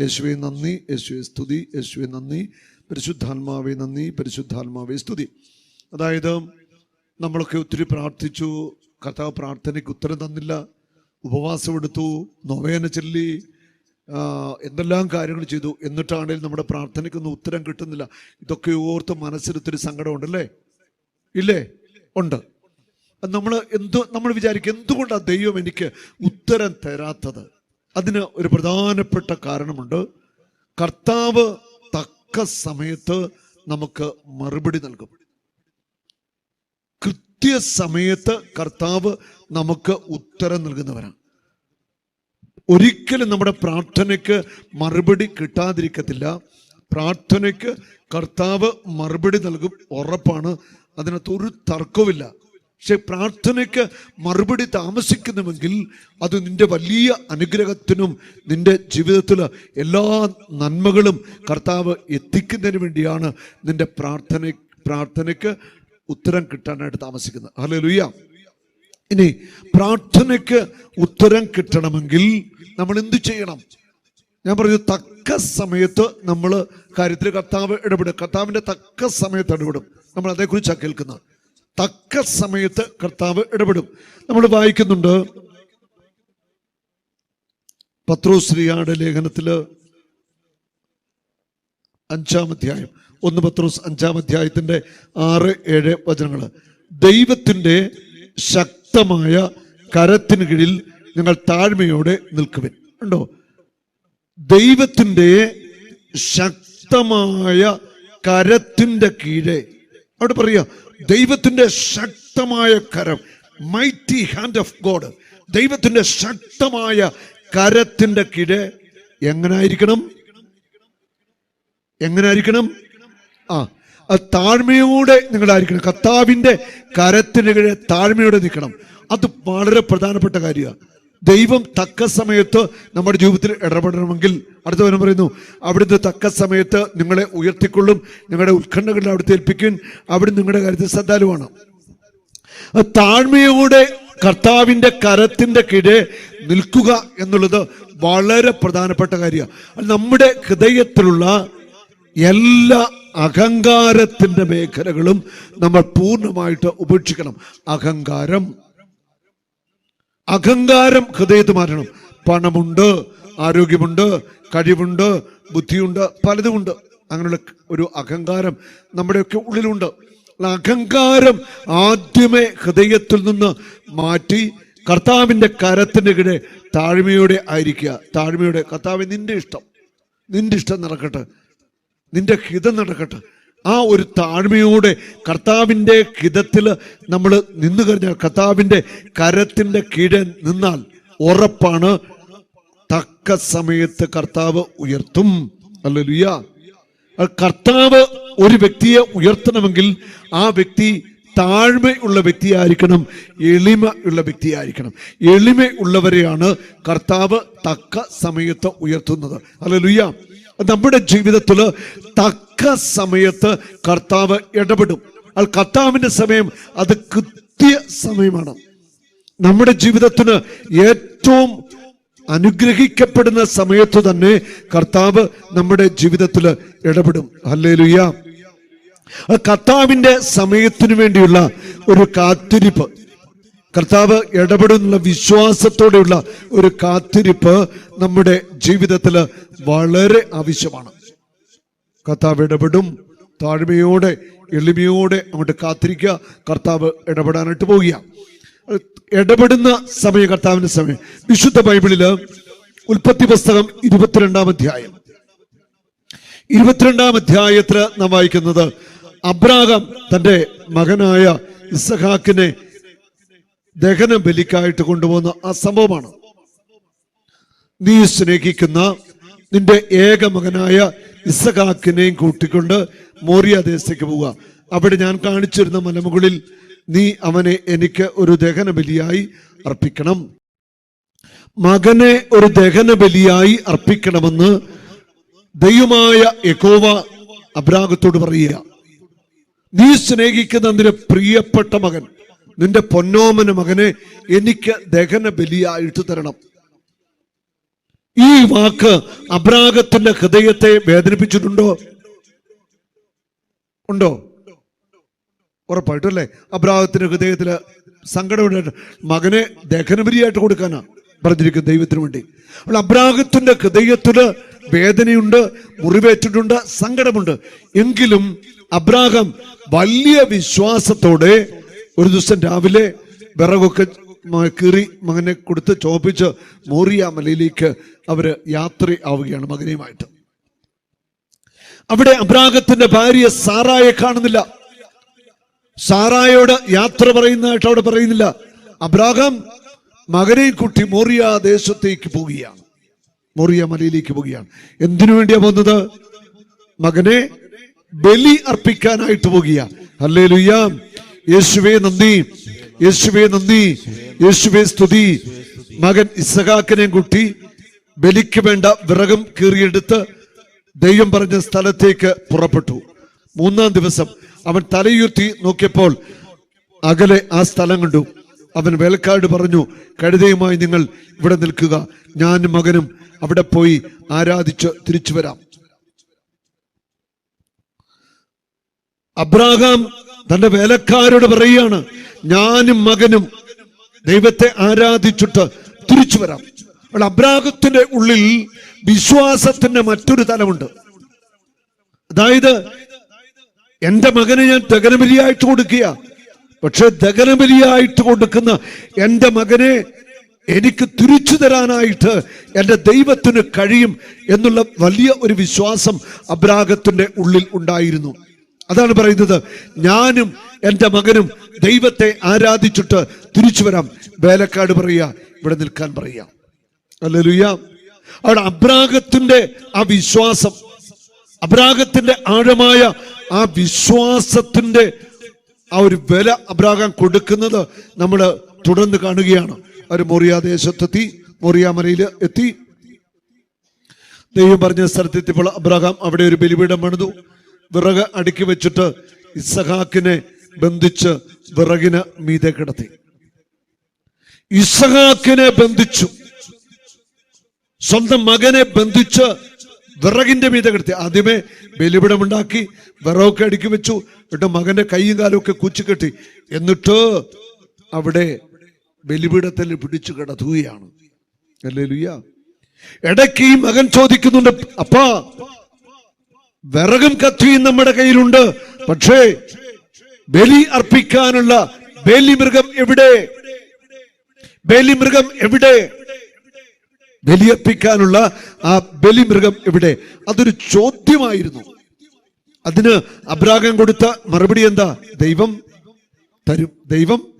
യേശുവെ നന്ദി. യേശുവെ സ്തുതി. യേശുവെ നന്ദി. പരിശുദ്ധാത്മാവെ നന്ദി. പരിശുദ്ധാത്മാവെ സ്തുതി. അതായത് നമ്മളൊക്കെ ഒത്തിരി പ്രാർത്ഥിച്ചു. കർത്താവ് പ്രാർത്ഥനയ്ക്ക് ഉത്തരം തന്നില്ല. ഉപവാസം എടുത്തു. നൊവേന ചൊല്ലി. എന്തെല്ലാം കാര്യങ്ങൾ ചെയ്തു. എന്നിട്ടാണെങ്കിൽ നമ്മുടെ പ്രാർത്ഥനയ്ക്കൊന്നും ഉത്തരം കിട്ടുന്നില്ല. ഇതൊക്കെ ഓർത്ത് മനസ്സിലൊത്തിരി സങ്കടമുണ്ടല്ലേ? ഇല്ലേ? ഉണ്ട്. നമ്മൾ എന്തോ നമ്മൾ വിചാരിക്കും എന്തുകൊണ്ടാണ് ദൈവം എനിക്ക് ഉത്തരം തരാത്തത്? അതിന് ഒരു പ്രധാനപ്പെട്ട കാരണമുണ്ട്. കർത്താവ് തക്ക സമയത്ത് നമുക്ക് മറുപടി നൽകും. കൃത്യസമയത്ത് കർത്താവ് നമുക്ക് ഉത്തരം നൽകുന്നവരാണ് ഒരിക്കലും നമ്മുടെ പ്രാർത്ഥനയ്ക്ക് മറുപടി കിട്ടാതിരിക്കത്തില്ല. പ്രാർത്ഥനയ്ക്ക് കർത്താവ് മറുപടി നൽകും ഉറപ്പാണ്. അതിനകത്ത് ഒരു തർക്കവുമില്ല. പക്ഷെ പ്രാർത്ഥനയ്ക്ക് മറുപടി താമസിക്കുന്നുവെങ്കിൽ അത് നിന്റെ വലിയ അനുഗ്രഹത്തിനും നിന്റെ ജീവിതത്തിൽ എല്ലാ നന്മകളും കർത്താവ് എത്തിക്കുന്നതിന് വേണ്ടിയാണ് നിന്റെ പ്രാർത്ഥന പ്രാർത്ഥനയ്ക്ക് ഉത്തരം കിട്ടാനായിട്ട് താമസിക്കുന്നത്. ഹലോ ഇനി പ്രാർത്ഥനയ്ക്ക് ഉത്തരം കിട്ടണമെങ്കിൽ നമ്മൾ എന്തു ചെയ്യണം? ഞാൻ പറഞ്ഞു തക്ക സമയത്ത് നമ്മൾ കാര്യത്തിൽ കർത്താവ് ഇടപെടും. കർത്താവിന്റെ തക്ക സമയത്ത് ഇടപെടും. നമ്മൾ അതേക്കുറിച്ചാണ് കേൾക്കുന്നത്. തക്ക സമയത്ത് കർത്താവ് ഇടപെടും. നമ്മൾ വായിക്കുന്നുണ്ട് പത്രോശ്രീയാടെ ലേഖനത്തിൽ അഞ്ചാം അധ്യായം. ഒന്ന് പത്രോസ് അഞ്ചാം അധ്യായത്തിന്റെ ആറ് ഏഴ് വചനങ്ങൾ ദൈവത്തിന്റെ ശക്തമായ കരത്തിന് കീഴിൽ നിങ്ങൾ താഴ്മയോടെ നിൽക്കുവിൻ. ഉണ്ടോ ദൈവത്തിന്റെ ശക്തമായ കരത്തിന്റെ കീഴെ. അവിടെ പറയാ ദൈവത്തിന്റെ ശക്തമായ കരം മൈറ്റി ഹാൻഡ് ഓഫ് ഗോഡ് ദൈവത്തിന്റെ ശക്തമായ കരത്തിന്റെ കീഴ് എങ്ങനായിരിക്കണം? എങ്ങനായിരിക്കണം? ആ താഴ്മയോടെ നിങ്ങളായിരിക്കണം. കർത്താവിന്റെ കരത്തിന് കീഴെ താഴ്മയോടെ നിൽക്കണം. അത് വളരെ പ്രധാനപ്പെട്ട കാര്യമാണ്. ദൈവം തക്ക സമയത്ത് നമ്മുടെ ജീവിതത്തിൽ ഇടപെടണമെങ്കിൽ അടുത്ത വരം പറയുന്നു അവിടുത്തെ തക്ക സമയത്ത് നിങ്ങളെ ഉയർത്തിക്കൊള്ളും നിങ്ങളുടെ ഉത്കണ്ഠകളിൽ അവിടുത്തെ ഏൽപ്പിക്കും അവിടെ നിങ്ങളുടെ കാര്യത്തിൽ ശ്രദ്ധാലുവാണ്. താഴ്മയോടെ കർത്താവിന്റെ കരത്തിന്റെ കീഴെ നിൽക്കുക എന്നുള്ളത് വളരെ പ്രധാനപ്പെട്ട കാര്യമാണ്. നമ്മുടെ ഹൃദയത്തിലുള്ള എല്ലാ അഹങ്കാരത്തിന്റെ മേഖലകളും നമ്മൾ പൂർണമായിട്ട് ഉപേക്ഷിക്കണം. അഹങ്കാരം അഹങ്കാരം ഹൃദയത്ത് മാറ്റണം. പണമുണ്ട് ആരോഗ്യമുണ്ട് കഴിവുണ്ട് ബുദ്ധിയുണ്ട് പലതുമുണ്ട്. അങ്ങനെയുള്ള ഒരു അഹങ്കാരം നമ്മുടെയൊക്കെ ഉള്ളിലുണ്ട്. അഹങ്കാരം ആദ്യമേ ഹൃദയത്തിൽ നിന്ന് മാറ്റി കർത്താവിന്റെ കരത്തിന്റെ കീഴെ താഴ്മയോടെ ആയിരിക്കുക. താഴ്മയോടെ കർത്താവ് നിന്റെ ഇഷ്ടം. നിന്റെ ഇഷ്ടം നടക്കട്ടെ. നിന്റെ ഹിതം നടക്കട്ടെ. ആ ഒരു താഴ്മയോടെ കർത്താവിന്റെ ഹിതത്തിൽ നമ്മൾ നിന്ന് കഴിഞ്ഞാൽ കർത്താവിന്റെ കരത്തിന്റെ കീഴെ നിന്നാൽ ഉറപ്പാണ്. തക്ക സമയത്ത് കർത്താവ് ഉയർത്തും. അല്ലലുയ കർത്താവ് ഒരു വ്യക്തിയെ ഉയർത്തണമെങ്കിൽ ആ വ്യക്തി താഴ്മയുള്ള വ്യക്തിയായിരിക്കണം എളിമ ഉള്ള വ്യക്തിയായിരിക്കണം. എളിമ ഉള്ളവരെയാണ് കർത്താവ് തക്ക സമയത്ത് ഉയർത്തുന്നത്. അല്ലുയ്യ നമ്മുടെ ജീവിതത്തിൽ തക്ക സമയത്ത് കർത്താവ് ഇടപെടും. അത് കർത്താവിന്റെ സമയം അത് കൃത്യ സമയമാണ്. നമ്മുടെ ജീവിതത്തിന് ഏറ്റവും അനുഗ്രഹിക്കപ്പെടുന്ന സമയത്ത് തന്നെ കർത്താവ് നമ്മുടെ ജീവിതത്തിൽ ഇടപെടും. അല്ലേ ആ കർത്താവിന്റെ സമയത്തിനു വേണ്ടിയുള്ള ഒരു കാത്തിരിപ്പ്. കർത്താവ് ഇടപെടുന്നുള്ള വിശ്വാസത്തോടെയുള്ള ഒരു കാത്തിരിപ്പ് നമ്മുടെ ജീവിതത്തിൽ വളരെ ആവശ്യമാണ്. കർത്താവ് ഇടപെടും. താഴ്മയോടെ എളിമയോടെ അങ്ങോട്ട് കാത്തിരിക്കുക. കർത്താവ് ഇടപെടാനായിട്ട് പോവുക ഇടപെടുന്ന സമയം കർത്താവിന്റെ സമയം. വിശുദ്ധ ബൈബിളിൽ ഉൽപ്പത്തി പുസ്തകം ഇരുപത്തിരണ്ടാം അധ്യായം. ഇരുപത്തിരണ്ടാം അധ്യായത്തിൽ നാം വായിക്കുന്നത് അബ്രാഹം തന്റെ മകനായ ഇസഹാക്കിനെ ദഹന ബലിക്കായിട്ട് കൊണ്ടുപോകുന്ന ആ സംഭവമാണ് നീ സ്നേഹിക്കുന്ന നിന്റെ ഏക മകനായ ഇസഖാക്കിനെയും കൂട്ടിക്കൊണ്ട് മോറിയ ദേശത്തേക്ക് പോവുക. അവിടെ ഞാൻ കാണിച്ചിരുന്ന മലമുകളിൽ നീ അവനെ എനിക്ക് ഒരു ദഹന ബലിയായി അർപ്പിക്കണം. മകനെ ഒരു ദഹന ബലിയായി അർപ്പിക്കണമെന്ന് ദൈവമായ യഹോവ അബ്രാഗത്തോട് പറയുക. നീ സ്നേഹിക്കുന്ന നിന്റെ പ്രിയപ്പെട്ട മകൻ നിന്റെ പൊന്നോമന മകനെ എനിക്ക് ദഹന ബലിയായിട്ട് തരണം. ഈ വാക്ക് അബ്രാഗത്തിന്റെ ഹൃദയത്തെ വേദനിപ്പിച്ചിട്ടുണ്ടോ? ഉണ്ടോ? ഉറപ്പായിട്ടും അല്ലേ അബ്രാഹത്തിന്റെ ഹൃദയത്തിൽ സങ്കടമുണ്ട്. മകനെ ദഹനബലിയായിട്ട് കൊടുക്കാനാ പറഞ്ഞിരിക്കുന്നത് ദൈവത്തിന് വേണ്ടി. അപ്പോൾ അബ്രാഹത്തിന്റെ ഹൃദയത്തിൽ വേദനയുണ്ട് മുറിവേറ്റിട്ടുണ്ട് സങ്കടമുണ്ട്. എങ്കിലും അബ്രാഹം വലിയ വിശ്വാസത്തോടെ ഒരു ദിവസം രാവിലെ വിറകൊക്കെ കീറി മകനെ കൊടുത്ത് ചോപ്പിച്ച് മോറിയ മലയിലേക്ക് അവർ യാത്ര ആവുകയാണ് മകനെയുമായിട്ട്. അവിടെ അബ്രാഹത്തിന്റെ ഭാര്യ സാറായെ കാണുന്നില്ല. സാറായോട് യാത്ര പറയുന്നതായിട്ട് അവിടെ പറയുന്നില്ല. അബ്രാഹം മകനെ കുട്ടി മോറിയ ദേശത്തേക്ക് പോവുകയാണ്. മോറിയ മലയിലേക്ക് പോവുകയാണ്. എന്തിനു വേണ്ടിയാ പോകുന്നത്? മകനെ ബലി അർപ്പിക്കാനായിട്ട് പോകുക അല്ലേ ലുയ്യാം യേശുവേ നന്ദി. യേശുവേ നന്ദി. യേശുവേ സ്തുതി. മകൻ ഇസഹാക്കിനെ കുട്ടി ബലിക്ക് വേണ്ട വിറകം കീറിയെടുത്ത് ദൈവം പറഞ്ഞ സ്ഥലത്തേക്ക് പുറപ്പെട്ടു. മൂന്നാം ദിവസം അവൻ തലയുത്തി നോക്കിയപ്പോൾ അകലെ ആ സ്ഥലം കണ്ടു. അവൻ വേലക്കാട് പറഞ്ഞു കഴുതയുമായി നിങ്ങൾ ഇവിടെ നിൽക്കുക. ഞാനും മകനും അവിടെ പോയി ആരാധിച്ച് തിരിച്ചു വരാം. അബ്രാഹാം തന്റെ വേലക്കാരോട് പറയുകയാണ് ഞാനും മകനും ദൈവത്തെ ആരാധിച്ചിട്ട് തിരിച്ചു വരാം. അപ്പോൾ അബ്രാഹത്തിന്റെ ഉള്ളിൽ വിശ്വാസത്തിന്റെ മറ്റൊരു തലമുണ്ട്. അതായത് എന്റെ മകനെ ഞാൻ ദഗനബലിയായിട്ട് കൊടുക്കുക. പക്ഷെ ദഗനബലിയായിട്ട് കൊടുക്കുന്ന എന്റെ മകനെ എനിക്ക് തിരിച്ചു തരാനായിട്ട് എന്റെ ദൈവത്തിന് കഴിയും എന്നുള്ള വലിയ ഒരു വിശ്വാസം അബ്രാഹത്തിന്റെ ഉള്ളിൽ ഉണ്ടായിരുന്നു. അതാണ് പറയുന്നത്. ഞാനും എന്റെ മകനും ദൈവത്തെ ആരാധിച്ചിട്ട് തിരിച്ചു വരാം. വേലക്കാട് പറയുക ഇവിടെ നിൽക്കാൻ പറയുക. അല്ലേലുയ്യ അവിടെ അബ്രാഹത്തിന്റെ ആ വിശ്വാസം അബ്രാഹത്തിന്റെ ആഴമായ ആ വിശ്വാസത്തിന്റെ ആ ഒരു വില അബ്രാഗം കൊടുക്കുന്നത് നമ്മൾ തുടർന്ന് കാണുകയാണ്. അവർ മോറിയ ദേശത്തെത്തി മൊറിയ മലയിൽ എത്തി. ദൈവം പറഞ്ഞ സ്ഥലത്തെത്തിയപ്പോൾ അബ്രഹാം അവിടെ ഒരു ബലിപീഠം പണിതു. വിറക് അടുക്കി വെച്ചിട്ട് ഇസഹാക്കിനെ ബന്ധിച്ച് വിറകിന് മീതെ കിടത്തി. ഇസഹാക്കിനെ ബന്ധിച്ചു. സ്വന്തം മകനെ ബന്ധിച്ച് വിറകിന്റെ മീതെ കിടത്തി. ആദ്യമേ ബലിപിടമുണ്ടാക്കി വിറകൊക്കെ അടുക്കി വെച്ചു. എന്നിട്ട് മകന്റെ കൈയും കാലും ഒക്കെ കുച്ചിക്കെട്ടി എന്നിട്ട് അവിടെ ബലിപീഠത്തിൽ പിടിച്ചു കിടത്തുകയാണ്. അല്ലേ ലുയ്യ ഇടയ്ക്ക് ഈ മകൻ ചോദിക്കുന്നുണ്ട് അപ്പാ വിറകും കത്തിയും നമ്മുടെ കയ്യിലുണ്ട്. പക്ഷേ ബലി അർപ്പിക്കാനുള്ള ബലിമൃഗം എവിടെ? ബലിമൃഗം എവിടെ? ബലിയർപ്പിക്കാനുള്ള ആ ബലിമൃഗം എവിടെ? അതൊരു ചോദ്യമായിരുന്നു. അതിന് അബ്രാഹം കൊടുത്ത മറുപടി എന്താ? ദൈവം തരും ദൈവം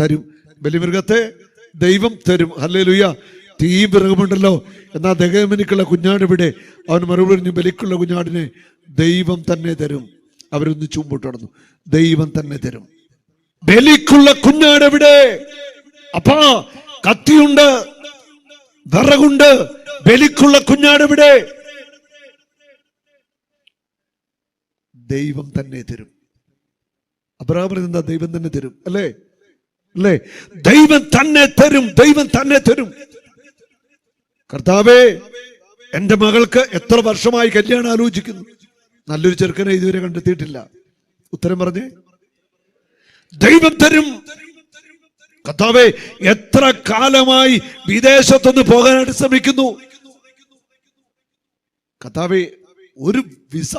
തരും. ബലിമൃഗത്തെ ദൈവം തരും. അല്ലേ ലുയ്യ തീ പിറകുമുണ്ടല്ലോ എന്നാ ദഹമനിക്കുള്ള കുഞ്ഞാടിവിടെ അവൻ മറുപടി ബലിക്കുള്ള കുഞ്ഞാടിനെ ദൈവം തന്നെ തരും. അവരൊന്ന് ചൂമ്പോട്ട് നടന്നു. ദൈവം തന്നെ തരും. ബലിക്കുള്ള കുഞ്ഞാട് എവിടെ? അപ്പാ കത്തിയുണ്ട്. വിറകുണ്ട്. ബലിക്കുള്ള കുഞ്ഞാട് എവിടെ? ദൈവം തന്നെ തരും. അബ്രാഹ്മൻ എന്താ? ദൈവം തന്നെ തരും. അല്ലേ? അല്ലേ? ദൈവം തന്നെ തരും. ദൈവം തന്നെ തരും. കർത്താവേ എന്റെ മകൾക്ക് എത്ര വർഷമായി കല്യാണം ആലോചിക്കുന്നു. നല്ലൊരു ചെറുക്കനെ ഇതുവരെ കണ്ടെത്തിയിട്ടില്ല. ഉത്തരം പറഞ്ഞേ ദൈവം തരും. കർത്താവേ എത്ര കാലമായി വിദേശത്തൊന്ന് പോകാനായിട്ട് ശ്രമിക്കുന്നു. കർത്താവേ ഒരു വിസ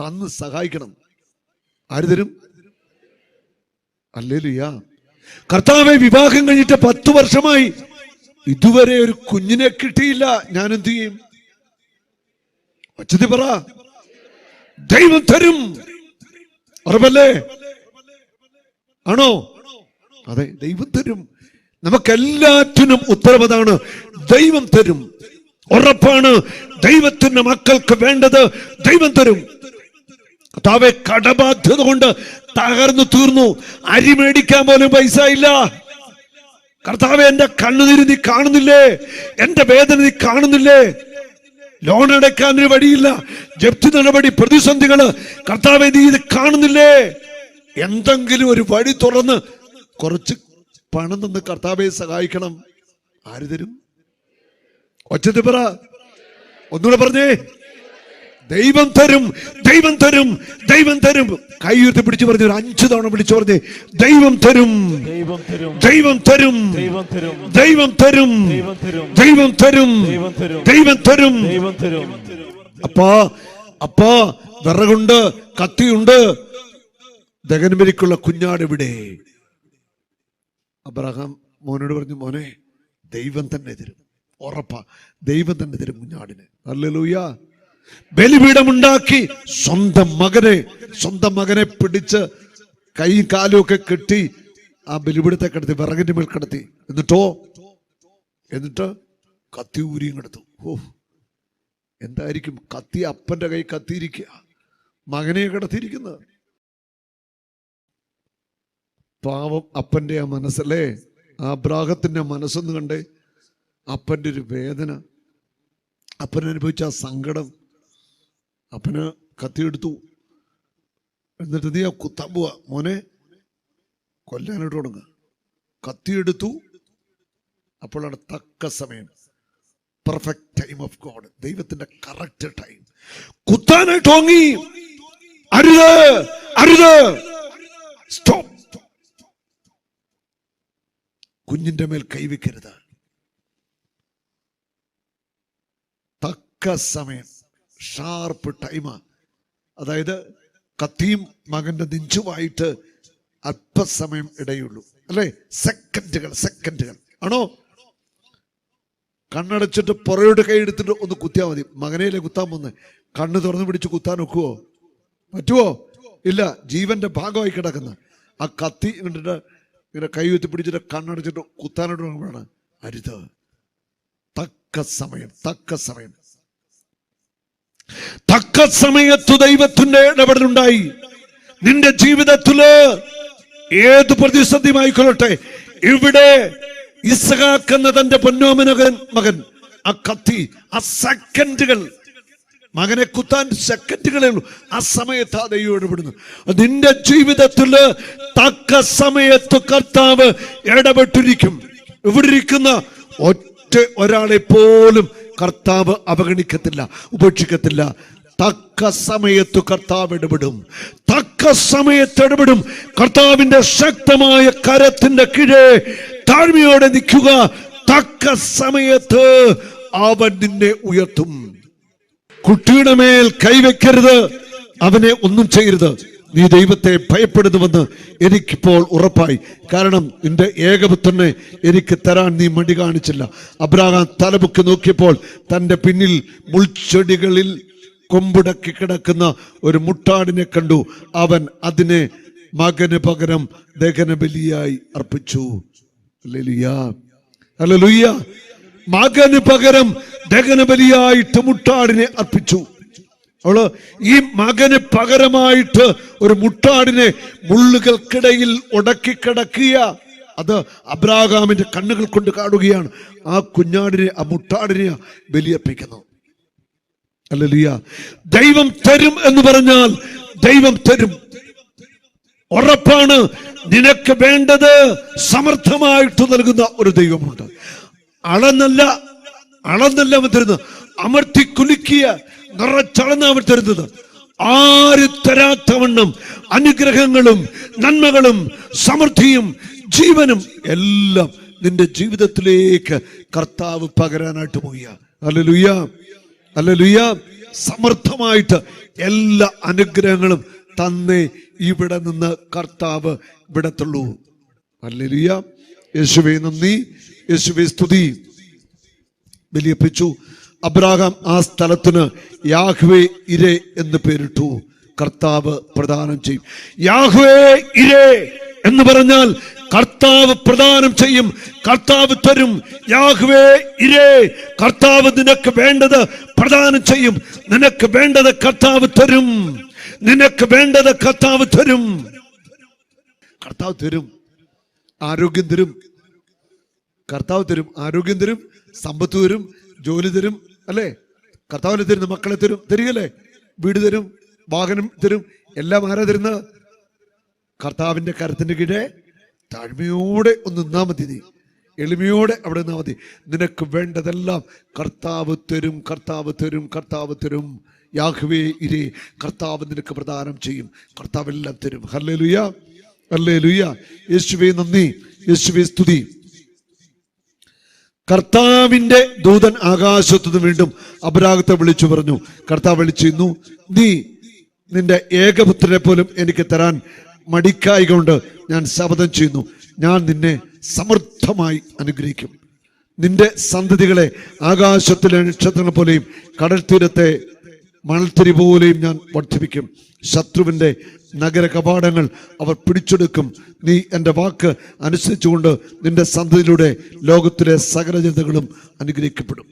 തന്ന് സഹായിക്കണം. ആര് തരും? അല്ലേലുയാ കർത്താവെ വിവാഹം കഴിഞ്ഞിട്ട് പത്തു വർഷമായി ഇതുവരെ ഒരു കുഞ്ഞിനെ കിട്ടിയില്ല. ഞാൻ എന്തു ചെയ്യും? ഒച്ചതി പറ. ദൈവം തരും. ഉറപ്പല്ലേ ആണോ? അതെ ദൈവം തരും. നമുക്കെല്ലാറ്റിനും ഉത്തരവതാണ് ദൈവം തരും. ഉറപ്പാണ്. ദൈവത്തിന്റെ മക്കൾക്ക് വേണ്ടത് ദൈവം തരും. കടബാധ്യത കൊണ്ട് തകർന്നു തീർന്നു. അരി മേടിക്കാൻ പോലും പൈസ ഇല്ല. കർത്താവെ എന്റെ കണ്ണുനീര് നീ കാണുന്നില്ലേ? എന്റെ വേദന നീ കാണുന്നില്ലേ? ലോൺ അടയ്ക്കാൻ ഒരു വഴിയില്ല. ജപ്തി നടപടി പ്രതിസന്ധികൾ. കർത്താവ് നീ ഇത് കാണുന്നില്ലേ? എന്തെങ്കിലും ഒരു വഴി തുറന്ന് കുറച്ച് പണം തന്ന് കർത്താവെ സഹായിക്കണം. ആര് തരും? ഒച്ചത്തിൽ പറ. ഒന്നുകൂടെ പറഞ്ഞേ. ദൈവം തരും ദൈവം തരും ദൈവം തരും. കൈ പിടിച്ചു പറഞ്ഞു അഞ്ചു തവണ പിടിച്ചു പറഞ്ഞു ദൈവം തരും ദൈവം തരും. ദൈവം തരും ദൈവം തരും. ദൈവം തരും അപ്പോ അപ്പോ വിറകുണ്ട് കത്തിയുണ്ട്. ദഗൻമരിക്കുള്ള കുഞ്ഞാടിവിടെ അബ്രഹാം മോനോട് പറഞ്ഞു മോനെ ദൈവം തന്നെ തരും. ഉറപ്പാ ദൈവം തന്നെ തരും കുഞ്ഞാടിന്. അല്ലലൂയ്യ ബലിപീഠമുണ്ടാക്കി സ്വന്തം മകനെ സ്വന്തം മകനെ പിടിച്ച് കൈ കാലും ഒക്കെ കെട്ടി ആ ബലിപീഠത്തെ കിടത്തി വിറകിന്റെ മേൽ കിടത്തി. എന്നിട്ടോ? എന്നിട്ട് കത്തി ഊരിയും കിടത്തു. ഓ എന്തായിരിക്കും? കത്തി അപ്പന്റെ കൈ കത്തിയിരിക്കുക. മകനെ കിടത്തിയിരിക്കുന്നത്. പാവം അപ്പന്റെ ആ മനസ്സല്ലേ? ആ ബ്രാഹത്തിന്റെ മനസ്സൊന്ന് കണ്ടേ. അപ്പന്റെ ഒരു വേദന. അപ്പൻ അനുഭവിച്ച ആ സങ്കടം. അപ്പന് കത്തിയെടുത്തു. എന്നിട്ട് നീ കുത്താൻ പോവാ മോനെ കൊല്ലാനായിട്ട് തുടങ്ങുക കത്തിയെടുത്തു. അപ്പോഴാണ് തക്ക സമയം. പെർഫെക്റ്റ് ടൈം ഓഫ് ഗോഡ് ദൈവത്തിന്റെ കറക്റ്റ് ടൈം കുത്താനായിട്ട് ഓങ്ങി അരുത് അരുത്. സ്റ്റോപ്പ് കുഞ്ഞിന്റെ മേൽ കൈവയ്ക്കരുത് തക്ക സമയം. ഷാർപ്പ് ടൈമാണ് അതായത് കത്തിയും മകന്റെ നെഞ്ചുമായിട്ട് അല്പസമയം ഇടയുള്ളൂ. അല്ലേ? സെക്കൻഡുകൾ സെക്കൻഡുകൾ. ആണോ? കണ്ണടച്ചിട്ട് പുറയോട് കൈ എടുത്തിട്ട് ഒന്ന് കുത്തിയാൽ മതി. മകനയിലെ കുത്താൻ വന്ന് കണ്ണ് തുറന്നു പിടിച്ച് കുത്താൻ ഒക്കുവോ? പറ്റുവോ? ഇല്ല. ജീവന്റെ ഭാഗമായി കിടക്കുന്ന. ആ കത്തി കണ്ടിട്ട് ഇങ്ങനെ കൈ കുത്തി പിടിച്ചിട്ട് കണ്ണടച്ചിട്ട് തുടങ്ങുമ്പോഴാണ് അരുത്. തക്ക സമയം തക്ക സമയം. തക്ക സമയത്തു ദൈവത്തിന്റെ ഇടപെടലുണ്ടായി. നിന്റെ ജീവിതത്തിൽ ഏത് പ്രതിസന്ധിയുമായിക്കൊള്ളട്ടെ? ഇവിടെ ഇസഹാക്ക് എന്ന തന്റെ പൊന്നോമനകൻ മകൻ ആ കത്തി ആ സെക്കൻഡുകൾ മകനെ കുത്താൻ സെക്കൻഡുകളേ ഉള്ളൂ. ആ സമയത്ത് ആ ദൈവം ഇടപെടുന്നു. നിന്റെ ജീവിതത്തിൽ തക്ക സമയത്ത് കർത്താവ് ഇടപെട്ടിരിക്കും. ഇവിടെ ഇരിക്കുന്ന ഒറ്റ ഒരാളെ പോലും കർത്താവ് അവഗണിക്കത്തില്ല ഉപേക്ഷിക്കത്തില്ല. തക്ക സമയത്ത് കർത്താവ് ഇടപെടും. തക്ക സമയത്ത് ഇടപെടും. കർത്താവിന്റെ ശക്തമായ കരത്തിന്റെ കീഴേ താഴ്മയോടെ നിൽക്കുക. തക്ക സമയത്ത് അവൻ നിന്നെ ഉയർത്തും. കുട്ടിയുടെ മേൽ കൈവയ്ക്കരുത്. അവനെ ഒന്നും ചെയ്യരുത്. നീ ദൈവത്തെ ഭയപ്പെടുന്നുവെന്ന് എനിക്കിപ്പോൾ ഉറപ്പായി. കാരണം നിന്റെ ഏകപുത്രനെ എനിക്ക് തരാൻ നീ മടി കാണിച്ചില്ല. അബ്രാഹാം തലമുക്കി നോക്കിയപ്പോൾ തന്റെ പിന്നിൽ മുൾച്ചെടികളിൽ കൊമ്പുടക്കി കിടക്കുന്ന ഒരു മുട്ടാടിനെ കണ്ടു. അവൻ അതിനെ മകന് പകരം ദഹനബലിയായി അർപ്പിച്ചു. മകന് പകരം ദഹനബലിയായിട്ട് മുട്ടാടിനെ അർപ്പിച്ചു. അവൾ ഈ മകന് പകരമായിട്ട് ഒരു മുട്ടാടിനെ മുള്ളുകൾക്കിടയിൽ ഉടക്കി കിടക്കുക. അത് അബ്രാഹാമിന്റെ കണ്ണുകൾ കൊണ്ട് കാണുകയാണ്. ആ കുഞ്ഞാടിനെ ആ മുട്ടാടിനെ ബലിയർപ്പിക്കുന്നു. അല്ലലിയ. ദൈവം തരും എന്ന് പറഞ്ഞാൽ ദൈവം തരും. ഉറപ്പാണ് നിനക്ക് വേണ്ടത് സമർത്ഥമായിട്ട് നൽകുന്ന ഒരു ദൈവമുണ്ട്. അളന്നല്ല അളന്നല്ല അവൻ അമർത്തി കുലുക്കിയ നിറച്ചളന്ന അവൻ തരുന്നത്. ആര് തരാത്തവണ്ണം അനുഗ്രഹങ്ങളും നന്മകളും സമൃദ്ധിയും ജീവനും എല്ലാം നിന്റെ ജീവിതത്തിലേക്ക് കർത്താവ് പകരാനായിട്ട് പോയ അല്ലലുയ്യ അല്ലലുയ്യ സമർത്ഥമായിട്ട് എല്ലാ അനുഗ്രഹങ്ങളും തന്നെ ഇവിടെ നിന്ന് കർത്താവ് വിടത്തുള്ളൂ അല്ലലുയ്യ യേശുവേ നന്ദി. യേശുവേ സ്തുതി. ബലിയപ്പിച്ചു അബ്രാഹാം ആ സ്ഥലത്തിന് യാഹ്വേ ഇരേ എന്ന് പേരിട്ടു. കർത്താവ് പ്രദാനം ചെയ്യും. യാഹ്വേ ഇരേ എന്ന് പറഞ്ഞാൽ കർത്താവ് പ്രദാനം ചെയ്യും. കർത്താവ് തരും. Yahweh Yireh. കർത്താവ് നിനക്ക് വേണ്ടത് പ്രദാനം ചെയ്യും. നിനക്ക് വേണ്ടത് കർത്താവ് തരും. നിനക്ക് വേണ്ടത് കർത്താവ് തരും. കർത്താവ് തരും. ആരോഗ്യം തരും. കർത്താവ് തരും. ആരോഗ്യം തരും. സമ്പത്ത് തരും. ജോലി തരും അല്ലേ? കർത്താവിനെ തരുന്ന മക്കളെ തരും തരികല്ലേ വീട് തരും വാഹനം തരും എല്ലാം ആരാ തരുന്നത് കർത്താവിന്റെ കരത്തിന്റെ കീഴെ താഴ്മയോടെ ഒന്ന് നിന്നാ മതി നീ. എളിമയോടെ അവിടെ നിന്നാ മതി. നിനക്ക് വേണ്ടതെല്ലാം കർത്താവ് തരും കർത്താവ് തരും കർത്താവ് തരും. യാഹുവേ ഇരേ കർത്താവ് നിനക്ക് പ്രദാനം ചെയ്യും. കർത്താവ് എല്ലാം തരും. ഹല്ലേ ലുയ ഹല്ലേ ലുയ യേശുവേ നന്ദി. യേശുവേ സ്തുതി. കർത്താവിന്റെ ദൂതൻ ആകാശത്തു നിന്ന് വീണ്ടും അപരാഗത്തെ വിളിച്ചു പറഞ്ഞു. കർത്താവ് വിളിച്ചിരുന്നു നീ നിന്റെ ഏകപുത്രനെ പോലും എനിക്ക് തരാൻ മടിക്കായി കൊണ്ട് ഞാൻ ശപഥം ചെയ്യുന്നു. ഞാൻ നിന്നെ സമൃദ്ധമായി അനുഗ്രഹിക്കും. നിന്റെ സന്തതികളെ ആകാശത്തിലെ നക്ഷത്രങ്ങൾ പോലെയും കടൽ തീരത്തെ മണൽത്തിരി പോലെയും ഞാൻ വർദ്ധിപ്പിക്കും. ശത്രുവിന്റെ നഗര കപാടങ്ങൾ അവർ പിടിച്ചെടുക്കും. നീ എന്റെ വാക്ക് അനുസരിച്ചുകൊണ്ട് നിന്റെ സന്തതിയിലൂടെ ലോകത്തിലെ സകല ജനതകളും അനുഗ്രഹിക്കപ്പെടും.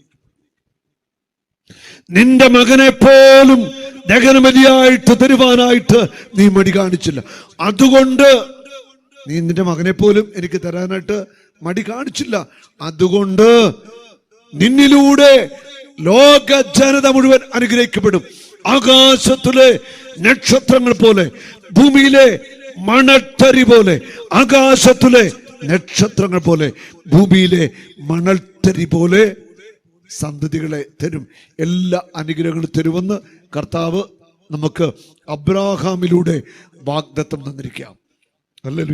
നിന്റെ മകനെ പോലും ദഹനബലിയായിട്ട് തരുവാനായിട്ട് നീ മടി കാണിച്ചില്ല. അതുകൊണ്ട് നീ നിന്റെ മകനെ പോലും എനിക്ക് തരാനായിട്ട് മടി കാണിച്ചില്ല. അതുകൊണ്ട് നിന്നിലൂടെ ലോക ജനത മുഴുവൻ അനുഗ്രഹിക്കപ്പെടും. ആകാശത്തിലെ നക്ഷത്രങ്ങൾ പോലെ ഭൂമിയിലെ മണൽത്തരി പോലെ ആകാശത്തിലെ നക്ഷത്രങ്ങൾ പോലെ ഭൂമിയിലെ മണൽത്തരി പോലെ സന്തതികളെ തരും. എല്ലാ അനുഗ്രഹങ്ങളും തരുമെന്ന് കർത്താവ് നമുക്ക് അബ്രാഹാമിലൂടെ വാഗ്ദത്തം തന്നിരിക്കാം അല്ലെ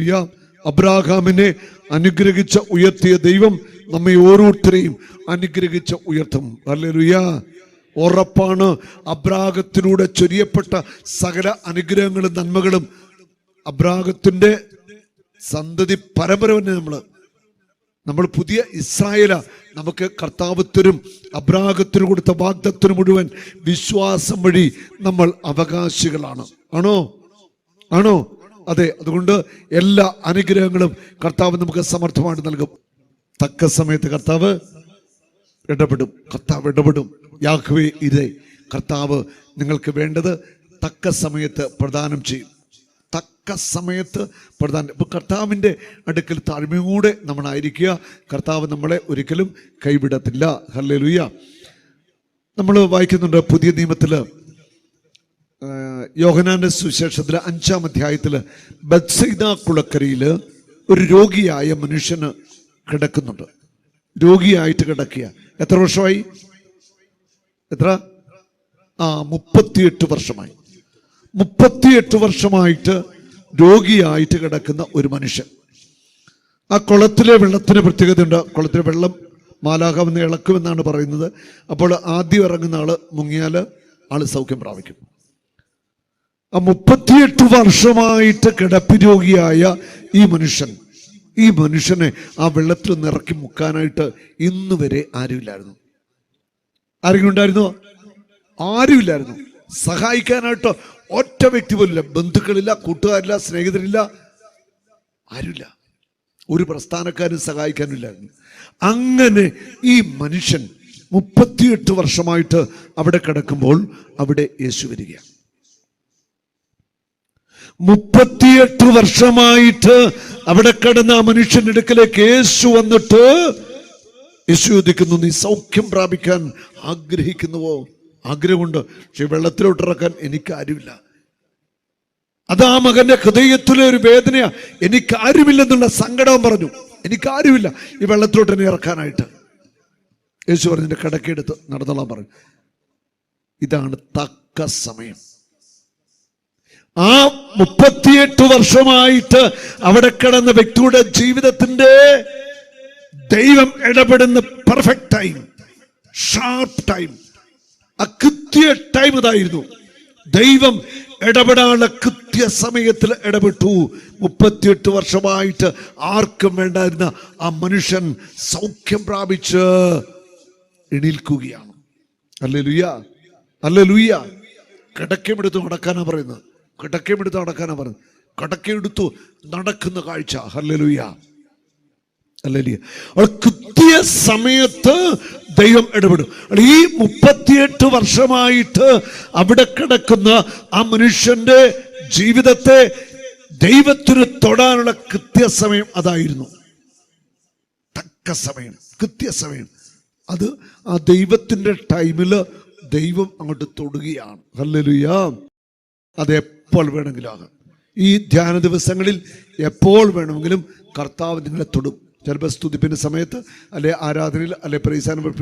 അബ്രാഹാമിനെ അനുഗ്രഹിച്ച ഉയർത്തിയ ദൈവം നമ്മെ ഓരോരുത്തരെയും അനുഗ്രഹിച്ച ഉയർത്തും. അല്ലെ ഉറപ്പാണ് അബ്രാഹത്തിലൂടെ ചൊരിയപ്പെട്ട സകല അനുഗ്രഹങ്ങളും നന്മകളും അബ്രാഹത്തിന്റെ സന്തതി പരമ്പര തന്നെ നമ്മൾ നമ്മൾ പുതിയ ഇസ്രായേല. നമുക്ക് കർത്താവത്തിനും അബ്രാഹത്തിനും കൊടുത്ത വാഗ്ദത്തിനും മുഴുവൻ വിശ്വാസം വഴി നമ്മൾ അവകാശികളാണ്. ആണോ? ആണോ? അതെ അതുകൊണ്ട് എല്ലാ അനുഗ്രഹങ്ങളും കർത്താവ് നമുക്ക് സമർത്ഥമായിട്ട് നൽകും. തക്ക സമയത്ത് കർത്താവ് ഇടപെടും. കർത്താവ് ഇടപെടും. യാഹ്വേ ഇതേ. കർത്താവ് നിങ്ങൾക്ക് വേണ്ടത് തക്ക സമയത്ത് പ്രദാനം ചെയ്യും. തക്ക സമയത്ത് പ്രധാന ഇപ്പം കർത്താവിന്റെ അടുക്കൽ താഴ്മയോടെ നമ്മളായിരിക്കുക. കർത്താവ് നമ്മളെ ഒരിക്കലും കൈവിടത്തില്ല. ഹല്ലേ ലുയ്യ നമ്മൾ വായിക്കുന്നുണ്ട് പുതിയ നിയമത്തിൽ യോഹനാന്റെ സുവിശേഷത്തിൽ അഞ്ചാം അധ്യായത്തിൽ ബത്സൈദ കുളക്കരയിൽ ഒരു രോഗിയായ മനുഷ്യന് കിടക്കുന്നുണ്ട്. രോഗിയായിട്ട് കിടക്കുക. എത്ര വർഷമായി? എത്ര? ആ മുപ്പത്തിയെട്ട് വർഷമായി. മുപ്പത്തിയെട്ട് വർഷമായിട്ട് രോഗിയായിട്ട് കിടക്കുന്ന ഒരു മനുഷ്യൻ. ആ കുളത്തിലെ വെള്ളത്തിന് പ്രത്യേകതയുണ്ട്. കുളത്തിലെ വെള്ളം മാലാകാമെന്ന് ഇളക്കുമെന്നാണ് പറയുന്നത്. അപ്പോൾ ആദ്യം ഇറങ്ങുന്ന ആൾ മുങ്ങിയാൽ ആൾ സൗഖ്യം പ്രാപിക്കും. ആ മുപ്പത്തിയെട്ട് വർഷമായിട്ട് കിടപ്പ് രോഗിയായ ഈ മനുഷ്യൻ ഈ മനുഷ്യനെ ആ വെള്ളത്തിൽ നിന്ന് ഇറക്കി മുക്കാനായിട്ട് ഇന്ന് വരെ ആരുമില്ലായിരുന്നു. ആരെങ്കിലും ഉണ്ടായിരുന്നോ ആരുമില്ലായിരുന്നു. സഹായിക്കാനായിട്ട് ഒറ്റ വ്യക്തി പോലില്ല ബന്ധുക്കളില്ല കൂട്ടുകാരില്ല സ്നേഹിതരില്ല. ആരുമില്ല. ഒരു പ്രസ്ഥാനക്കാരും സഹായിക്കാനില്ലായിരുന്നു അങ്ങനെ ഈ മനുഷ്യൻ മുപ്പത്തിയെട്ട് വർഷമായിട്ട് അവിടെ കിടക്കുമ്പോൾ അവിടെ യേശു വരികയാണ്. മുപ്പത്തിയെട്ട് വർഷമായിട്ട് അവിടെ കിടന്ന ആ മനുഷ്യന്റെ അടുക്കലേക്ക് യേശു വന്നിട്ട് യേശു ചോദിക്കുന്നു നീ സൗഖ്യം പ്രാപിക്കാൻ ആഗ്രഹിക്കുന്നുവോ? ആഗ്രഹമുണ്ട് പക്ഷെ വെള്ളത്തിലോട്ടിറക്കാൻ എനിക്ക് ആരുമില്ല. അത് ആ മകന്റെ ഹൃദയത്തിലെ ഒരു വേദനയാ. എനിക്കാരുമില്ലെന്നുള്ള സങ്കടം പറഞ്ഞു. എനിക്കാരുമില്ല ഈ വെള്ളത്തിലോട്ട് എന്നെ ഇറക്കാനായിട്ട്. യേശു പറഞ്ഞു എന്റെ കിടക്കെടുത്ത് പറഞ്ഞു ഇതാണ് തക്ക സമയം. ആ മുപ്പത്തിയെട്ട് വർഷമായിട്ട് അവിടെ കിടന്ന വ്യക്തിയുടെ ജീവിതത്തിന്റെ ദൈവം ഇടപെടുന്ന പെർഫെക്റ്റ് ടൈം ഷാർപ്പ് ടൈം ആ കൃത്യ ടൈം ഇതായിരുന്നു ദൈവം ഇടപെടാനുള്ള കൃത്യ സമയത്തിൽ ഇടപെട്ടു. മുപ്പത്തിയെട്ട് വർഷമായിട്ട് ആർക്കും വേണ്ടായിരുന്ന ആ മനുഷ്യൻ സൗഖ്യം പ്രാപിച്ച് എണീൽക്കുകയാണ്. അല്ലേ ലുയ്യ അല്ലേ ലുയ്യ കിടക്കമെടുത്ത് നടക്കാനാ പറയുന്നത്. കിടക്കമെടുത്ത് നടക്കാനാ പറഞ്ഞത്. കിടക്കയെടുത്തു നടക്കുന്ന കാഴ്ച. ഹല്ലേലൂയ. ഹല്ലേലൂയ. അവൾ കൃത്യ സമയത്ത് ദൈവം ഇടപെടും. ഈ മുപ്പത്തിയെട്ട് വർഷമായിട്ട് അവിടെ കിടക്കുന്ന ആ മനുഷ്യന്റെ ജീവിതത്തെ ദൈവത്തിന് തൊടാനുള്ള കൃത്യസമയം അതായിരുന്നു. തക്ക സമയം കൃത്യസമയം അത് ആ ദൈവത്തിന്റെ ടൈമിൽ ദൈവം അങ്ങോട്ട് തൊടുകയാണ്. ഹല്ലേലൂയ. അത് എപ്പോൾ വേണമെങ്കിലും ആകാം. ഈ ധ്യാന ദിവസങ്ങളിൽ എപ്പോൾ വേണമെങ്കിലും കർത്താവ് നിങ്ങളെ തൊടും. ചിലപ്പോൾ സ്തുതിപ്പിന്റെ സമയത്ത് അല്ലെ ആരാധനയിൽ അല്ലെ പ്രൈസാന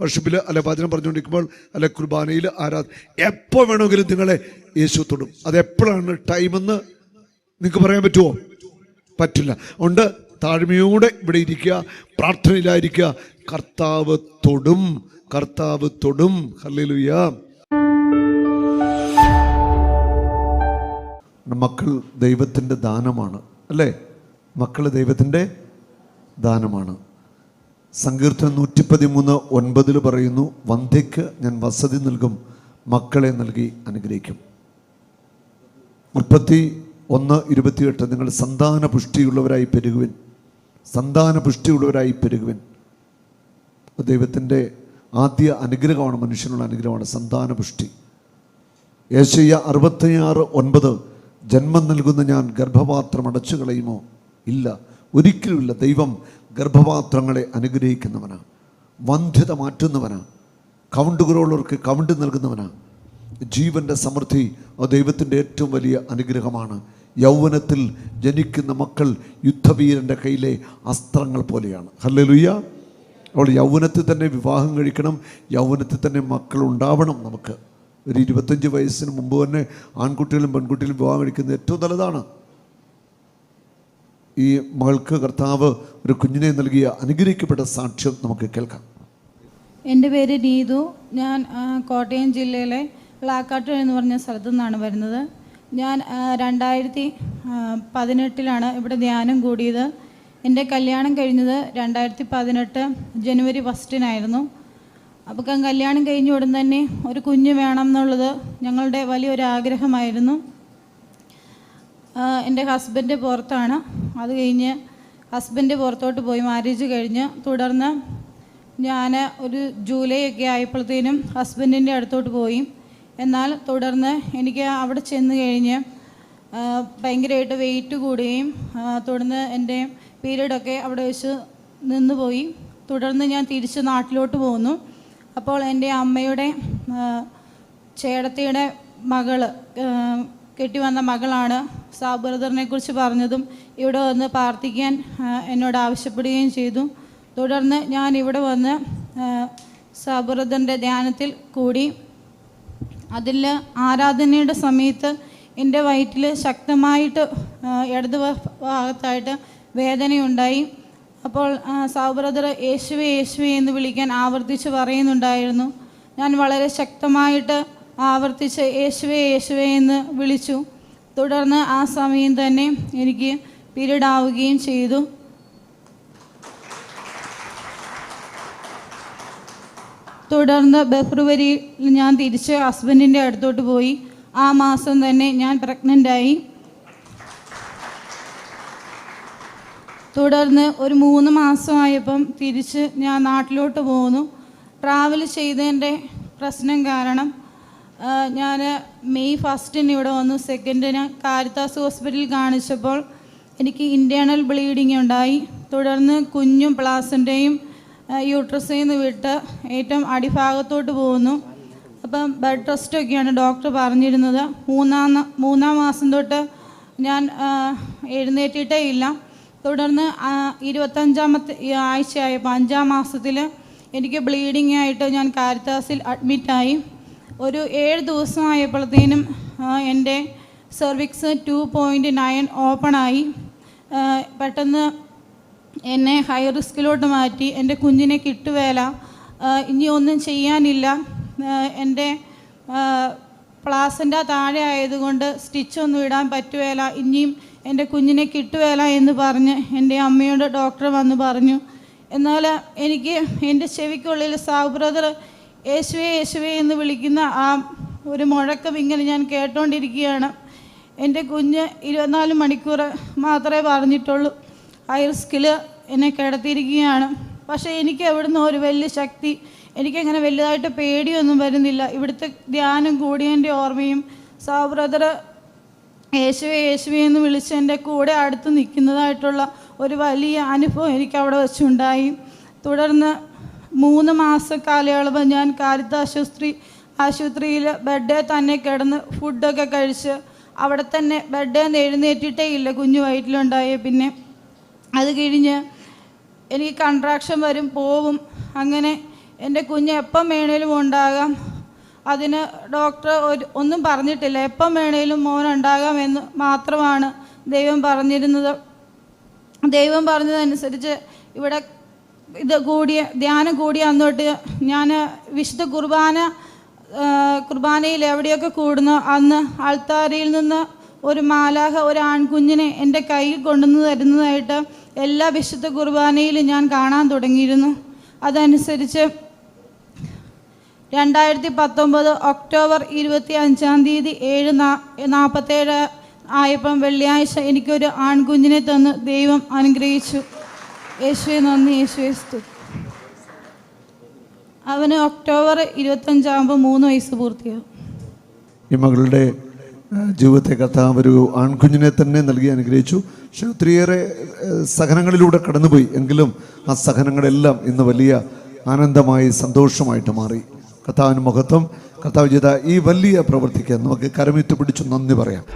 വർഷിപ്പിൽ അല്ലെ വചനം പറഞ്ഞുകൊണ്ടിരിക്കുമ്പോൾ അല്ലെ കുർബാനയിൽ ആരാധന എപ്പോൾ വേണമെങ്കിലും നിങ്ങളെ യേശു തൊടും. അത് എപ്പോഴാണ് ടൈമെന്ന് നിങ്ങൾക്ക് പറയാൻ പറ്റുമോ? പറ്റില്ല. ഉണ്ട് താഴ്മയോടെ ഇവിടെ ഇരിക്കുക പ്രാർത്ഥനയിലായിരിക്കുക. കർത്താവ് തൊടും. കർത്താവ് തൊടും. ഹല്ലേലൂയ. മക്കൾ ദൈവത്തിന്റെ ദാനമാണ് അല്ലേ? മക്കൾ ദൈവത്തിന്റെ ദാനമാണ്. സങ്കീർത്തനം നൂറ്റി പതിമൂന്ന് ഒൻപതിൽ പറയുന്നു വന്ധ്യയ്ക്ക് ഞാൻ വസതി നൽകും മക്കളെ നൽകി അനുഗ്രഹിക്കും. മുപ്പത്തി ഒന്ന് ഇരുപത്തിയെട്ട് നിങ്ങൾ സന്താന പുഷ്ടിയുള്ളവരായി പെരുകുവിൻ സന്താന പുഷ്ടിയുള്ളവരായി പെരുകുവിൻ ദൈവത്തിന്റെ ആദ്യ അനുഗ്രഹമാണ് മനുഷ്യനുള്ള അനുഗ്രഹമാണ് സന്താന പുഷ്ടി യേശയ്യ അറുപത്തിയാറ് ഒൻപത് ജന്മം നൽകുന്ന ഞാൻ ഗർഭപാത്രം അടച്ചു കളയുമോ? ഇല്ല. ഒരിക്കലുമില്ല. ദൈവം ഗർഭപാത്രങ്ങളെ അനുഗ്രഹിക്കുന്നവനാണ് വന്ധ്യത മാറ്റുന്നവനാണ് കൗണ്ട് കുറവുള്ളവർക്ക് കൗണ്ട് നൽകുന്നവനാണ് ജീവന്റെ സമൃദ്ധി ദൈവത്തിന്റെ ഏറ്റവും വലിയ അനുഗ്രഹമാണ്. യൗവനത്തിൽ ജനിക്കുന്ന മക്കൾ യുദ്ധവീരന്റെ കയ്യിലെ അസ്ത്രങ്ങൾ പോലെയാണ്. ഹല്ലേലൂയ. അവൾ യൗവനത്തിൽ തന്നെ വിവാഹം കഴിക്കണം. യൗവനത്തിൽ തന്നെ മക്കൾ ഉണ്ടാവണം നമുക്ക്. ഒരു ഇരുപത്തഞ്ച് വയസ്സിന് മുമ്പ് തന്നെ ആൺകുട്ടികളും പെൺകുട്ടികളും വിവാഹം കഴിക്കുന്നത് ഏറ്റവും നല്ലതാണ്. ഈ മകൾക്ക് കർത്താവ് ഒരു കുഞ്ഞിനെ നൽകിയ അനുഗ്രഹിക്കപ്പെട്ട സാക്ഷ്യം നമുക്ക് കേൾക്കാം. എന്റെ പേര് നീതു. ഞാൻ കോട്ടയം ജില്ലയിലെ പ്ലാക്കാട്ട് എന്ന് പറഞ്ഞ സ്ഥലത്തു നിന്നാണ് വരുന്നത്. ഞാൻ രണ്ടായിരത്തി പതിനെട്ടിലാണ് ഇവിടെ ധ്യാനം കൂടിയത്. എന്റെ കല്യാണം കഴിഞ്ഞത് രണ്ടായിരത്തി പതിനെട്ട് ജനുവരി ഫസ്റ്റിനായിരുന്നു. അപ്പം കല്യാണം കഴിഞ്ഞ ഉടൻ തന്നെ ഒരു കുഞ്ഞ് വേണം എന്നുള്ളത് ഞങ്ങളുടെ വലിയൊരു ആഗ്രഹമായിരുന്നു എന്റെ ഹസ്ബൻഡ് പുറത്താണ്. അത് കഴിഞ്ഞ് ഹസ്ബൻഡ് പുറത്തോട്ട് പോയി മാരേജ് കഴിഞ്ഞ് തുടർന്ന് ഞാൻ ഒരു ജൂലൈ ഒക്കെ ആയപ്പോഴത്തേനും ഹസ്ബൻഡിന്റെ അടുത്തോട്ട് പോയി. എന്നാൽ തുടർന്ന് എനിക്ക് അവിടെ ചെന്ന് കഴിഞ്ഞ് ഭയങ്കരമായിട്ട് വെയിറ്റ് കൂടുകയും തുടർന്ന് എന്റെ പീരീഡൊക്കെ അവിടെ വെച്ച് നിന്നുപോയി തുടർന്ന് ഞാൻ തിരിച്ച് നാട്ടിലോട്ട് പോന്നു. അപ്പോൾ എന്റെ അമ്മയുടെ ചേടത്തിയുടെ മകൾ കെട്ടി വന്ന മകളാണ് സാബ്രദറിനെ കുറിച്ച് പറഞ്ഞതും ഇവിടെ വന്ന് പ്രാർത്ഥിക്കാൻ എന്നോട് ആവശ്യപ്പെടുകയും ചെയ്തു. തുടർന്ന് ഞാൻ ഇവിടെ വന്ന് സാബ്രദറിന്റെ ധ്യാനത്തിൽ കൂടി അതിൽ ആരാധനയുടെ സമയത്ത് എന്റെ വയറ്റിൽ ശക്തമായിട്ട് ഇടതു ഭാഗത്തായിട്ട് വേദനയുണ്ടായി. അപ്പോൾ സൗബ്രദർ സാബ് യേശുവേ യേശുവെ യേശുവെ എന്ന് വിളിക്കാൻ ആവർത്തിച്ച് പറയുന്നുണ്ടായിരുന്നു. ഞാൻ വളരെ ശക്തമായിട്ട് ആവർത്തിച്ച് യേശുവെ യേശുവെ എന്ന് വിളിച്ചു. തുടർന്ന് ആ സമയം തന്നെ എനിക്ക് പീരീഡ് ആവുകയും ചെയ്തു. തുടർന്ന് ഫെബ്രുവരിയിൽ ഞാൻ തിരിച്ച് ഹസ്ബൻഡിന്റെ അടുത്തോട്ട് പോയി. ആ മാസം തന്നെ ഞാൻ പ്രഗ്നന്റായി. തുടർന്ന് ഒരു മൂന്ന് മാസമായപ്പം തിരിച്ച് ഞാൻ നാട്ടിലോട്ട് പോന്നു. ട്രാവൽ ചെയ്തതിന്റെ പ്രശ്നം കാരണം ഞാൻ മെയ് ഫസ്റ്റിന് ഇവിടെ വന്നു. സെക്കൻഡിന് കാരിത്താസ് ഹോസ്പിറ്റലിൽ കാണിച്ചപ്പോൾ എനിക്ക് ഇന്റേർണൽ ബ്ലീഡിങ് ഉണ്ടായി. തുടർന്ന് കുഞ്ഞും പ്ലാസിന്റെയും യൂട്രസിൽ നിന്ന് വിട്ട് ഏറ്റവും അടിഭാഗത്തോട്ട് പോകുന്നു അപ്പം ബെഡ് റെസ്റ്റൊക്കെയാണ് ഡോക്ടർ പറഞ്ഞിരുന്നത്. മൂന്നാം മൂന്നാം മാസം തൊട്ട് ഞാൻ എഴുന്നേറ്റിട്ടേ ഇല്ല. തുടർന്ന് ഇരുപത്തഞ്ചാമത്തെ ആഴ്ചയായപ്പോൾ അഞ്ചാം മാസത്തിൽ എനിക്ക് ബ്ലീഡിംഗ് ആയിട്ട് ഞാൻ കാരിത്താസിൽ അഡ്മിറ്റായി ഒരു ഏഴ് ദിവസമായപ്പോഴത്തേനും എന്റെ സെർവിക്സ് ടു പോയിന്റ് നയൻ ഓപ്പണായി പെട്ടെന്ന് എന്നെ ഹൈ റിസ്കിലോട്ട് മാറ്റി. എന്റെ കുഞ്ഞിനെ കിട്ടുവേല. ഇനി ഒന്നും ചെയ്യാനില്ല. എന്റെ പ്ലാസിന്റെ താഴെ ആയതുകൊണ്ട് സ്റ്റിച്ചൊന്നും ഇടാൻ പറ്റുവേല. ഇനിയും എന്റെ കുഞ്ഞിനെ കിട്ടുവേല എന്ന് പറഞ്ഞ് എന്റെ അമ്മയോട് ഡോക്ടർ വന്ന് പറഞ്ഞു. എന്നാൽ എനിക്ക് എന്റെ ചെവിക്കുള്ളിൽ സാഹു ബ്രദർ യേശുവേ യേശുവേ എന്ന് വിളിക്കുന്ന ആ ഒരു മുഴക്കം ഇങ്ങനെ ഞാൻ കേട്ടോണ്ടിരിക്കുകയാണ്. എന്റെ കുഞ്ഞ് ഇരുപത്തിനാല് മണിക്കൂർ മാത്രമേ പറഞ്ഞിട്ടുള്ളൂ. ഹൈ റിസ്കിൽ എന്നെ കിടത്തിയിരിക്കുകയാണ്. പക്ഷേ എനിക്ക് എവിടുന്ന് ഒരു വലിയ ശക്തി എനിക്കങ്ങനെ വലുതായിട്ട് പേടിയൊന്നും വരുന്നില്ല. ഇവിടുത്തെ ധ്യാനം കൂടിയതിന്റെ ഓർമ്മയും സാവ് ബ്രദർ യേശുവെ യേശുവെ എന്ന് വിളിച്ച് എന്റെ കൂടെ അടുത്ത് നിൽക്കുന്നതായിട്ടുള്ള ഒരു വലിയ അനുഭവം എനിക്ക് അവിടെ വെച്ചുണ്ടായി. തുടർന്ന് മൂന്ന് മാസ കാലയളവ് ഞാൻ കാരിത്ത ആശുപത്രി ആശുപത്രിയിൽ ബെഡേ തന്നെ കിടന്ന് ഫുഡൊക്കെ കഴിച്ച് അവിടെ തന്നെ ബെഡേ എഴുന്നേറ്റിട്ടേ ഇല്ല കുഞ്ഞു വയറ്റിലുണ്ടായ. പിന്നെ അത് കഴിഞ്ഞ് എനിക്ക് കൺട്രാക്ഷൻ വരും പോവും. അങ്ങനെ എന്റെ കുഞ്ഞ് എപ്പം വേണേലും ഉണ്ടാകാം. അതിന് ഡോക്ടർ ഒന്നും പറഞ്ഞിട്ടില്ല. എപ്പം വേണേലും എന്ന് മാത്രമാണ് ദൈവം പറഞ്ഞിരുന്നത്. ദൈവം പറഞ്ഞതനുസരിച്ച് ഇവിടെ ഇത് കൂടിയ ധ്യാനം കൂടിയ അന്നോട്ട് ഞാൻ വിശുദ്ധ കുർബാന കുർബാനയിൽ എവിടെയൊക്കെ കൂടുന്നു അന്ന് ആൾത്താരിയിൽ നിന്ന് ഒരു മാലാഹ ഒരു ആൺകുഞ്ഞിനെ എന്റെ കയ്യിൽ കൊണ്ടുവന്ന് തരുന്നതായിട്ട് എല്ലാ വിശുദ്ധ കുർബാനയിലും ഞാൻ കാണാൻ തുടങ്ങിയിരുന്നു. അതനുസരിച്ച് രണ്ടായിരത്തി പത്തൊമ്പത് ഒക്ടോബർ ഇരുപത്തി അഞ്ചാം തീയതി ഏഴ് നാൽപ്പത്തേഴ് ആയപ്പം വെള്ളിയാഴ്ച എനിക്കൊരു ആൺകുഞ്ഞിനെ തന്ന് ദൈവം അനുഗ്രഹിച്ചു. യേശുവെ നന്ദി. യേശുവെ സ്തുതി അവന് ഒക്ടോബർ ഇരുപത്തഞ്ചാകുമ്പോൾ മൂന്ന് വയസ്സ് പൂർത്തിയാകും ഈ മകളുടെ ജീവിതത്തെ കർത്താവ് ഒരു ആൺകുഞ്ഞിനെ തന്നെ നൽകി അനുഗ്രഹിച്ചു. പക്ഷെ ഒത്തിരിയേറെ സഹനങ്ങളിലൂടെ കടന്നുപോയി. എങ്കിലും ആ സഹനങ്ങളെല്ലാം ഇന്ന് വലിയ ആനന്ദമായി സന്തോഷമായിട്ട് മാറി. കർത്താവിന് മഹത്വം കർത്താവ് ചെയ്ത ഈ വലിയ പ്രവൃത്തിക്ക് നമുക്ക് കരമിട്ട് പിടിച്ചു നന്ദി പറയാം.